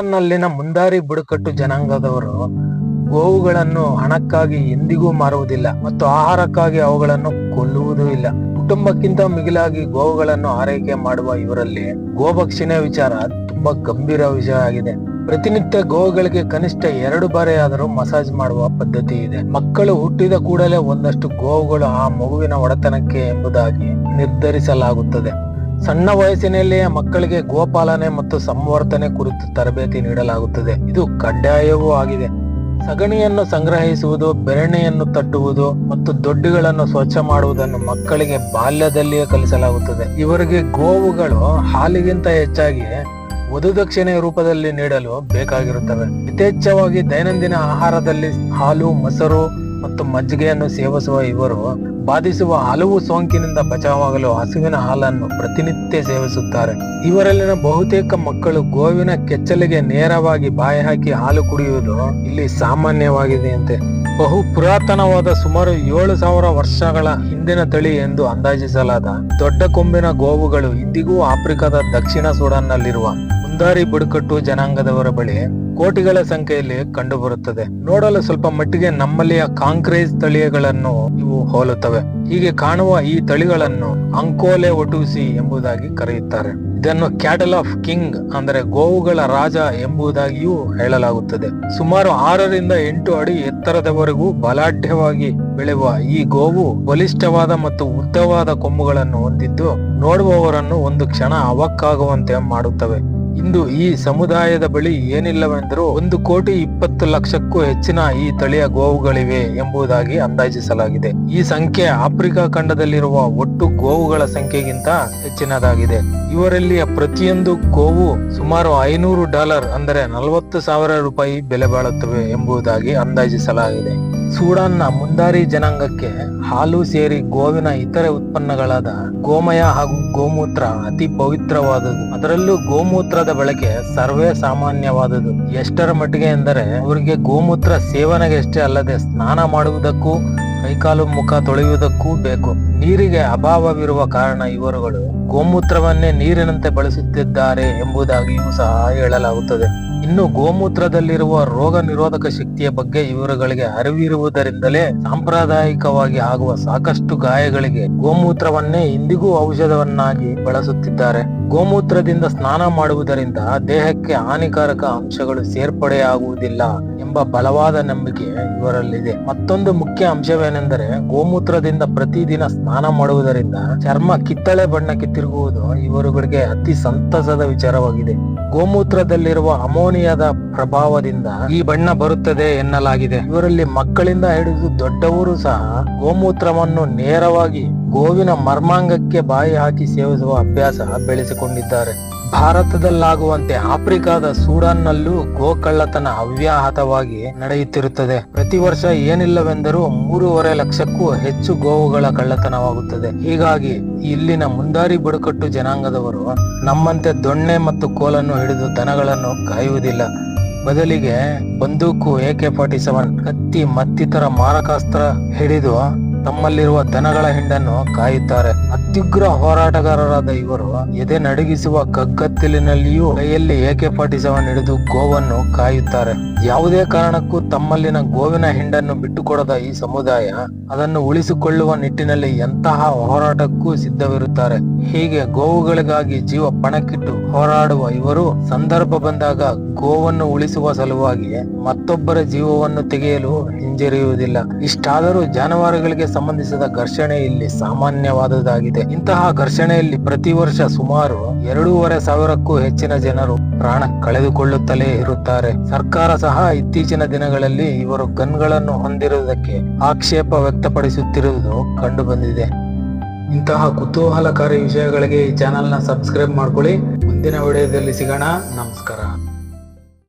ಸೂಡಾನ್ನಲ್ಲಿನ ಮುಂದಾರಿ ಬುಡಕಟ್ಟು ಜನಾಂಗದವರು ಗೋವುಗಳನ್ನು ಹಣಕ್ಕಾಗಿ ಎಂದಿಗೂ ಮಾರುವುದಿಲ್ಲ ಮತ್ತು ಆಹಾರಕ್ಕಾಗಿ ಅವುಗಳನ್ನು ಕೊಲ್ಲುವುದೂ ಇಲ್ಲ. ಕುಟುಂಬಕ್ಕಿಂತ ಮಿಗಿಲಾಗಿ ಗೋವುಗಳನ್ನು ಆರೈಕೆ ಮಾಡುವ ಇವರಲ್ಲಿ ಗೋಭಕ್ಷಣೆ ವಿಚಾರ ತುಂಬಾ ಗಂಭೀರ ವಿಷಯ ಆಗಿದೆ. ಪ್ರತಿನಿತ್ಯ ಗೋವುಗಳಿಗೆ ಕನಿಷ್ಠ ಎರಡು ಬಾರಿ ಆದರೂ ಮಸಾಜ್ ಮಾಡುವ ಪದ್ಧತಿ ಇದೆ. ಮಕ್ಕಳು ಹುಟ್ಟಿದ ಕೂಡಲೇ ಒಂದಷ್ಟು ಗೋವುಗಳು ಆ ಮಗುವಿನ ಒಡೆತನಕ್ಕೆ ಎಂಬುದಾಗಿ ನಿರ್ಧರಿಸಲಾಗುತ್ತದೆ. ಸಣ್ಣ ವಯಸ್ಸಿನಲ್ಲಿಯೇ ಮಕ್ಕಳಿಗೆ ಗೋಪಾಲನೆ ಮತ್ತು ಸಂವರ್ತನೆ ಕುರಿತು ತರಬೇತಿ ನೀಡಲಾಗುತ್ತದೆ. ಇದು ಕಡ್ಡಾಯವೂ ಆಗಿದೆ. ಸಗಣಿಯನ್ನು ಸಂಗ್ರಹಿಸುವುದು ಬೆರಣೆಯನ್ನು ತಟ್ಟುವುದು ಮತ್ತು ದೊಡ್ಡಿಗಳನ್ನು ಸ್ವಚ್ಛ ಮಾಡುವುದನ್ನು ಮಕ್ಕಳಿಗೆ ಬಾಲ್ಯದಲ್ಲಿಯೇ ಕಲಿಸಲಾಗುತ್ತದೆ. ಇವರಿಗೆ ಗೋವುಗಳು ಹಾಲಿಗಿಂತ ಹೆಚ್ಚಾಗಿ ವಧುದಕ್ಷಿಣೆ ರೂಪದಲ್ಲಿ ನೀಡಲು ಬೇಕಾಗಿರುತ್ತವೆ. ಯಥೇಚ್ಛವಾಗಿ ದೈನಂದಿನ ಆಹಾರದಲ್ಲಿ ಹಾಲು, ಮೊಸರು ಮತ್ತು ಮಜ್ಜಿಗೆಯನ್ನು ಸೇವಿಸುವ ಇವರು ಬಾಧಿಸುವ ಹಲವು ಸೋಂಕಿನಿಂದ ಬಚಾವಾಗಲು ಹಸುವಿನ ಹಾಲನ್ನು ಪ್ರತಿನಿತ್ಯ ಸೇವಿಸುತ್ತಾರೆ. ಇವರಲ್ಲಿನ ಬಹುತೇಕ ಮಕ್ಕಳು ಗೋವಿನ ಕೆಚ್ಚಲಿಗೆ ನೇರವಾಗಿ ಬಾಯಿ ಹಾಕಿ ಹಾಲು ಕುಡಿಯುವುದು ಇಲ್ಲಿ ಸಾಮಾನ್ಯವಾಗಿದೆಯಂತೆ. ಬಹು ಪುರಾತನವಾದ ಸುಮಾರು ಏಳು ಸಾವಿರ ವರ್ಷಗಳ ಹಿಂದಿನ ತಳಿ ಎಂದು ಅಂದಾಜಿಸಲಾದ ದೊಡ್ಡ ಕೊಂಬಿನ ಗೋವುಗಳು ಇಂದಿಗೂ ಆಫ್ರಿಕಾದ ದಕ್ಷಿಣ ಸುಡಾನ್ನಲ್ಲಿರುವ ಮುಂದಾರಿ ಬುಡಕಟ್ಟು ಜನಾಂಗದವರ ಬಳಿ ಕೋಟಿಗಳ ಸಂಖ್ಯೆಯಲ್ಲಿ ಕಂಡುಬರುತ್ತದೆ. ನೋಡಲು ಸ್ವಲ್ಪ ಮಟ್ಟಿಗೆ ನಮ್ಮಲ್ಲಿಯ ಕಾಂಕ್ರೇಜ್ ತಳಿಗಳನ್ನು ಇವು ಹೋಲುತ್ತವೆ. ಹೀಗೆ ಕಾಣುವ ಈ ತಳಿಗಳನ್ನು ಅಂಕೋಲೆ ಒಟುಸಿ ಎಂಬುದಾಗಿ ಕರೆಯುತ್ತಾರೆ. ಇದನ್ನು ಕ್ಯಾಟಲ್ ಆಫ್ ಕಿಂಗ್ ಅಂದರೆ ಗೋವುಗಳ ರಾಜ ಎಂಬುದಾಗಿಯೂ ಹೇಳಲಾಗುತ್ತದೆ. ಸುಮಾರು ಆರರಿಂದ ಎಂಟು ಅಡಿ ಎತ್ತರದವರೆಗೂ ಬಲಾಢ್ಯವಾಗಿ ಬೆಳೆಯುವ ಈ ಗೋವು ಬಲಿಷ್ಠವಾದ ಮತ್ತು ಉದ್ದವಾದ ಕೊಂಬುಗಳನ್ನು ಹೊಂದಿದ್ದು, ನೋಡುವವರನ್ನು ಒಂದು ಕ್ಷಣ ಅವಕ್ಕಾಗುವಂತೆ ಮಾಡುತ್ತವೆ. ಇಂದು ಈ ಸಮುದಾಯದ ಬಳಿ ಏನಿಲ್ಲವೆಂದರೂ ಒಂದು ಕೋಟಿ ಇಪ್ಪತ್ತು ಲಕ್ಷಕ್ಕೂ ಹೆಚ್ಚಿನ ಈ ತಳಿಯ ಗೋವುಗಳಿವೆ ಎಂಬುದಾಗಿ ಅಂದಾಜಿಸಲಾಗಿದೆ. ಈ ಸಂಖ್ಯೆ ಆಫ್ರಿಕಾ ಖಂಡದಲ್ಲಿರುವ ಒಟ್ಟು ಗೋವುಗಳ ಸಂಖ್ಯೆಗಿಂತ ಹೆಚ್ಚಿನದಾಗಿದೆ. ಇವರಲ್ಲಿಯ ಪ್ರತಿಯೊಂದು ಗೋವು ಸುಮಾರು ಐನೂರು ಡಾಲರ್ ಅಂದರೆ ನಲವತ್ತು ಸಾವಿರ ರೂಪಾಯಿ ಬೆಲೆ ಬಾಳುತ್ತವೆ ಎಂಬುದಾಗಿ ಅಂದಾಜಿಸಲಾಗಿದೆ. ಸೂಡಾನ್ನ ಮುಂದಾರಿ ಜನಾಂಗಕ್ಕೆ ಹಾಲು ಸೇರಿ ಗೋವಿನ ಇತರೆ ಉತ್ಪನ್ನಗಳಾದ ಗೋಮಯ ಹಾಗೂ ಗೋಮೂತ್ರ ಅತಿ ಪವಿತ್ರವಾದದ್ದು. ಅದರಲ್ಲೂ ಗೋಮೂತ್ರದ ಬಳಕೆ ಸರ್ವೇ ಸಾಮಾನ್ಯವಾದದ್ದು. ಎಷ್ಟರ ಮಟ್ಟಿಗೆ ಎಂದರೆ, ಅವರಿಗೆ ಗೋಮೂತ್ರ ಸೇವನೆಗೆ ಅಲ್ಲದೆ ಸ್ನಾನ ಮಾಡುವುದಕ್ಕೂ ಕೈಕಾಲು ಮುಖ ತೊಳೆಯುವುದಕ್ಕೂ ಬೇಕು. ನೀರಿಗೆ ಅಭಾವವಿರುವ ಕಾರಣ ಇವರುಗಳು ಗೋಮೂತ್ರವನ್ನೇ ನೀರಿನಂತೆ ಬಳಸುತ್ತಿದ್ದಾರೆ ಎಂಬುದಾಗಿಯೂ ಸಹ ಹೇಳಲಾಗುತ್ತದೆ. ಇನ್ನು ಗೋಮೂತ್ರದಲ್ಲಿರುವ ರೋಗ ನಿರೋಧಕ ಶಕ್ತಿಯ ಬಗ್ಗೆ ಇವರುಗಳಿಗೆ ಅರಿವಿರುವುದರಿಂದಲೇ ಸಾಂಪ್ರದಾಯಿಕವಾಗಿ ಆಗುವ ಸಾಕಷ್ಟು ಗಾಯಗಳಿಗೆ ಗೋಮೂತ್ರವನ್ನೇ ಇಂದಿಗೂ ಔಷಧವನ್ನಾಗಿ ಬಳಸುತ್ತಿದ್ದಾರೆ. ಗೋಮೂತ್ರದಿಂದ ಸ್ನಾನ ಮಾಡುವುದರಿಂದ ದೇಹಕ್ಕೆ ಹಾನಿಕಾರಕ ಅಂಶಗಳು ಸೇರ್ಪಡೆಯಾಗುವುದಿಲ್ಲ. ಎಂಬ ಬಲವಾದ ನಂಬಿಕೆ ಇವರಲ್ಲಿದೆ. ಮತ್ತೊಂದು ಮುಖ್ಯ ಅಂಶವೇನೆಂದರೆ ಗೋಮೂತ್ರದಿಂದ ಪ್ರತಿದಿನ ಸ್ನಾನ ಮಾಡುವುದರಿಂದ ಚರ್ಮ ಕಿತ್ತಳೆ ಬಣ್ಣಕ್ಕೆ ತಿರುಗುವುದು ಇವರುಗಳಿಗೆ ಅತಿ ಸಂತಸದ ವಿಚಾರವಾಗಿದೆ. ಗೋಮೂತ್ರದಲ್ಲಿರುವ ಅಮೋನಿಯಾದ ಪ್ರಭಾವದಿಂದ ಈ ಬಣ್ಣ ಬರುತ್ತದೆ ಎನ್ನಲಾಗಿದೆ. ಇವರಲ್ಲಿ ಮಕ್ಕಳಿಂದ ಹಿಡಿದು ದೊಡ್ಡವರು ಸಹ ಗೋಮೂತ್ರವನ್ನು ನೇರವಾಗಿ ಗೋವಿನ ಮರ್ಮಾಂಗಕ್ಕೆ ಬಾಯಿ ಹಾಕಿ ಸೇವಿಸುವ ಅಭ್ಯಾಸ ಬೆಳೆಸಿಕೊಂಡಿದ್ದಾರೆ. ಭಾರತದಲ್ಲಾಗುವಂತೆ ಆಫ್ರಿಕಾದ ಸೂಡಾನ್ನಲ್ಲೂ ಗೋಕಳ್ಳತನ ಅವ್ಯಾಹತವಾಗಿ ನಡೆಯುತ್ತಿರುತ್ತದೆ. ಪ್ರತಿ ವರ್ಷ ಏನಿಲ್ಲವೆಂದರೂ ಮೂರುವರೆ ಲಕ್ಷಕ್ಕೂ ಹೆಚ್ಚು ಗೋವುಗಳ ಕಳ್ಳತನವಾಗುತ್ತದೆ. ಹೀಗಾಗಿ ಇಲ್ಲಿನ ಮುಂದಾರಿ ಬುಡಕಟ್ಟು ಜನಾಂಗದವರು ನಮ್ಮಂತೆ ದೊಣ್ಣೆ ಮತ್ತು ಕೋಲನ್ನು ಹಿಡಿದು ದನಗಳನ್ನು ಕಾಯುವುದಿಲ್ಲ. ಬದಲಿಗೆ ಬಂದೂಕು ಎಕೆ ಫಾರ್ಟಿ ಸೆವೆನ್ ಕತ್ತಿ ಮತ್ತಿತರ ಮಾರಕಾಸ್ತ್ರ ಹಿಡಿದು ತಮ್ಮಲ್ಲಿರುವ ದನಗಳ ಹಿಂಡನ್ನು ಕಾಯುತ್ತಾರೆ. ಅತ್ಯುಗ್ರ ಹೋರಾಟಗಾರರಾದ ಇವರು ಎದೆ ನಡಗಿಸುವ ಕಗ್ಗತ್ತಲಿನಲ್ಲಿಯೂ ಕೈಯಲ್ಲಿ ಎಕೆ ಫಾರ್ಟಿ ಸೆವೆನ್ ಹಿಡಿದು ಗೋವನ್ನು ಕಾಯುತ್ತಾರೆ. ಯಾವುದೇ ಕಾರಣಕ್ಕೂ ತಮ್ಮಲ್ಲಿನ ಗೋವಿನ ಹಿಂಡನ್ನು ಬಿಟ್ಟುಕೊಡದ ಈ ಸಮುದಾಯ ಅದನ್ನು ಉಳಿಸಿಕೊಳ್ಳುವ ನಿಟ್ಟಿನಲ್ಲಿ ಎಂತಹ ಹೋರಾಟಕ್ಕೂ ಸಿದ್ಧವಿರುತ್ತಾರೆ. ಹೀಗೆ ಗೋವುಗಳಿಗಾಗಿ ಜೀವ ಪಣಕ್ಕಿಟ್ಟು ಹೋರಾಡುವ ಇವರು ಸಂದರ್ಭ ಬಂದಾಗ ಗೋವನ್ನು ಉಳಿಸುವ ಸಲುವಾಗಿ ಮತ್ತೊಬ್ಬರ ಜೀವವನ್ನು ತೆಗೆಯಲು ಹಿಂಜರಿಯುವುದಿಲ್ಲ. ಇಷ್ಟಾದರೂ ಜಾನುವಾರುಗಳಿಗೆ ಸಂಬಂಧಿಸಿದ ಘರ್ಷಣೆ ಇಲ್ಲಿ ಸಾಮಾನ್ಯವಾದುದಾಗಿದೆ ಇಂತಹ ಘರ್ಷಣೆಯಲ್ಲಿ ಪ್ರತಿ ವರ್ಷ ಸುಮಾರು ಎರಡೂವರೆ ಸಾವಿರಕ್ಕೂ ಹೆಚ್ಚಿನ ಜನರು ಪ್ರಾಣ ಕಳೆದುಕೊಳ್ಳುತ್ತಲೇ ಇರುತ್ತಾರೆ. ಸರ್ಕಾರ ಸಹ ಇತ್ತೀಚಿನ ದಿನಗಳಲ್ಲಿ ಇವರು ಗನ್ಗಳನ್ನು ಹೊಂದಿರುವುದಕ್ಕೆ ಆಕ್ಷೇಪ ವ್ಯಕ್ತಪಡಿಸುತ್ತಿರುವುದು ಕಂಡು ಬಂದಿದೆ ಇಂತಹ ಕುತೂಹಲಕಾರಿ ವಿಷಯಗಳಿಗೆ ಈ ಚಾನೆಲ್ನ ಸಬ್ಸ್ಕ್ರೈಬ್ ಮಾಡ್ಕೊಳ್ಳಿ. ಮುಂದಿನ ವಿಡಿಯೋದಲ್ಲಿ ಸಿಗೋಣ. ನಮಸ್ಕಾರ.